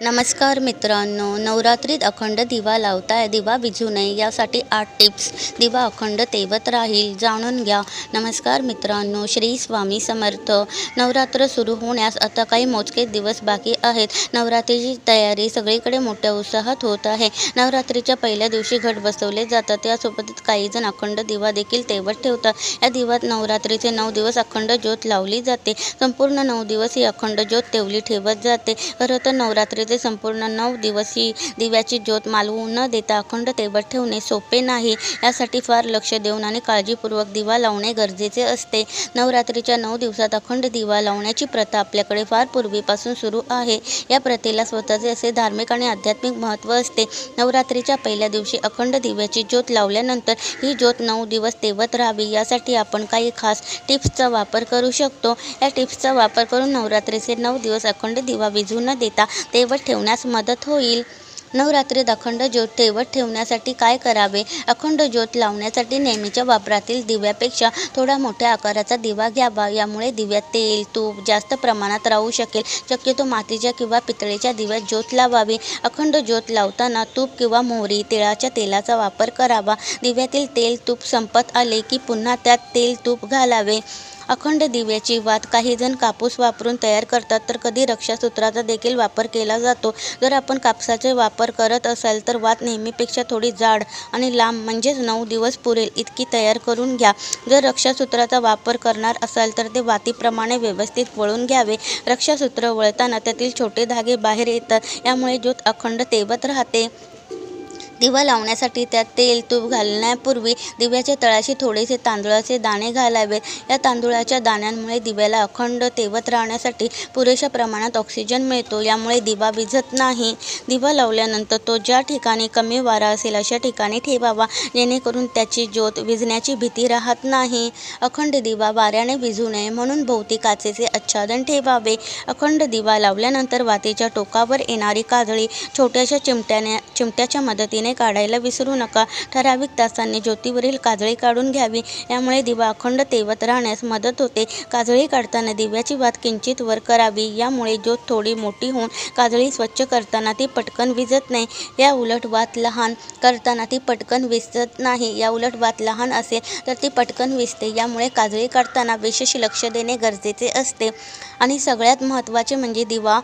नमस्कार मित्रांनो नवरात्रीत अखंड दिवा लावताय दिवा विझू नये यासाठी आठ टिप्स. दिवा अखंड तेवत राहील जाणून घ्या. नमस्कार मित्रांनो श्री स्वामी समर्थ. नवरात्र सुरू होण्यास आता काही मोजकेच दिवस बाकी आहेत. नवरात्रीची तयारी सगळीकडे मोठ्या उत्साहात होत आहे. नवरात्रीच्या पहिल्या दिवशी घट बसवले जातात. त्यासोबतच काहीजण अखंड दिवा देखील तेवत ठेवतात. या दिवात नवरात्रीचे नऊ दिवस अखंड ज्योत लावली जाते. संपूर्ण नऊ दिवस ही अखंड ज्योत तेवली ठेवत जाते. खरं तर नवरात्री ते संपूर्ण नऊ दिवस ही दिव्याची ज्योत मालवू न देता अखंड तेवत ठेवणे सोपे नाही. यासाठी फार लक्ष देऊन आणि काळजीपूर्वक दिवा लावणे गरजेचे असते. नवरात्रीच्या नऊ दिवसात अखंड दिवा लावण्याची प्रथा आपल्याकडे फार पूर्वीपासून सुरू आहे. या प्रथेला स्वतःचे असे धार्मिक आणि आध्यात्मिक महत्त्व असते. नवरात्रीच्या पहिल्या दिवशी अखंड दिव्याची ज्योत लावल्यानंतर ही ज्योत नऊ दिवस तेवत राहावी यासाठी आपण काही खास टिप्सचा वापर करू शकतो. या टिप्सचा वापर करून नवरात्रीचे नऊ दिवस अखंड दिवा विझू न देता तेवत ठेवण्यास मदत होईल. नवरात्रीत अखंड ज्योत ठेवत ठेवण्यासाठी काय करावे? अखंड ज्योत लावण्यासाठी नेहमीच्या वापरातील दिव्यापेक्षा थोडा मोठ्या आकाराचा दिवा घ्यावा. यामुळे दिव्यात तेल तूप जास्त प्रमाणात राहू शकेल. शक्यतो मातीच्या किंवा पितळेच्या दिव्यात ज्योत लावावी. अखंड ज्योत लावताना तूप किंवा मोहरी तिळाच्या तेलाचा वापर करावा. दिव्यातील तेल तूप संपत आले की पुन्हा त्यात तेल तूप घालावे. अखंड दिव्याची वात. काही जण कापूस वापरून तयार करतात तर कधी रक्षासूत्राचा देखील वापर केला जातो. जर आपण कापसाचे वापर करत असाल तर वात नेहमीपेक्षा थोडी जाड आणि लांब म्हणजेच नऊ दिवस पुरेल इतकी तयार करून घ्या. जर रक्षासूत्राचा वापर करणार असाल तर ते वातीप्रमाणे व्यवस्थित वळून घ्यावे. रक्षासूत्र वळताना त्यातील छोटे धागे बाहेर येतात यामुळे ज्योत अखंड तेवत राहते. दिवा लावण्यासाठी त्यात तेल तूप घालण्यापूर्वी दिव्याच्या तळाशी थोडेसे तांदूळाचे दाणे घालावेत. या तांदूळाच्या दाण्यांमुळे दिव्याला अखंड तेवत राहण्यासाठी पुरेशा प्रमाणात ऑक्सिजन मिळतो. यामुळे दिवा विझत नाही. दिवा लावल्यानंतर तो ज्या ठिकाणी कमी वारा असेल अशा ठिकाणी ठेवावा. जेणेकरून त्याची ज्योत विझण्याची भीती राहत नाही. अखंड दिवा वाऱ्याने विझू नये म्हणून भोवती काचेचे आच्छादन ठेवावे. अखंड दिवा लावल्यानंतर वातीच्या टोकावर येणारी काजळी छोट्याशा चिमट्याने चिमट्याच्या मदतीने काढायला विसरू नका. ठराविक तासांनी ज्योतीवरील काजळी काढून घ्यावी. यामुळे दिवा अखंड तेवत राहण्यास मदत होते. काजळी काढताना दिव्याची वात किंचित वर करावी. यामुळे ज्योत थोडी मोठी होऊन काजळी स्वच्छ करताना ती पटकन विजत नाही. या उलट वात लहान करताना ती पटकन विजत नाही. या उलट वात लहान असेल तर ती पटकन विजते यामुळे काजळी काढताना विशेष लक्ष देणे गरजेचे असते. आणि सगळ्यात महत्त्वाचे म्हणजे दिवा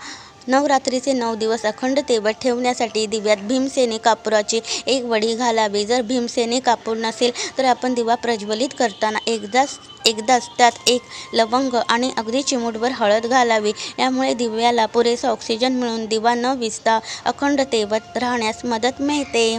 नवरात्रीचे नऊ दिवस अखंड तेवत ठेवण्यासाठी दिव्यात भीमसेनी कापुराची एक वडी घालावी. जर भीमसेनी कापूर नसेल तर आपण दिवा प्रज्वलित करताना एकदाच एकदाच त्यात एक लवंग आणि अगदी चिमूटभर हळद घालावी. यामुळे दिव्याला पुरेसा ऑक्सिजन मिळून दिवा न विसता अखंड तेवत राहण्यास मदत मिळते.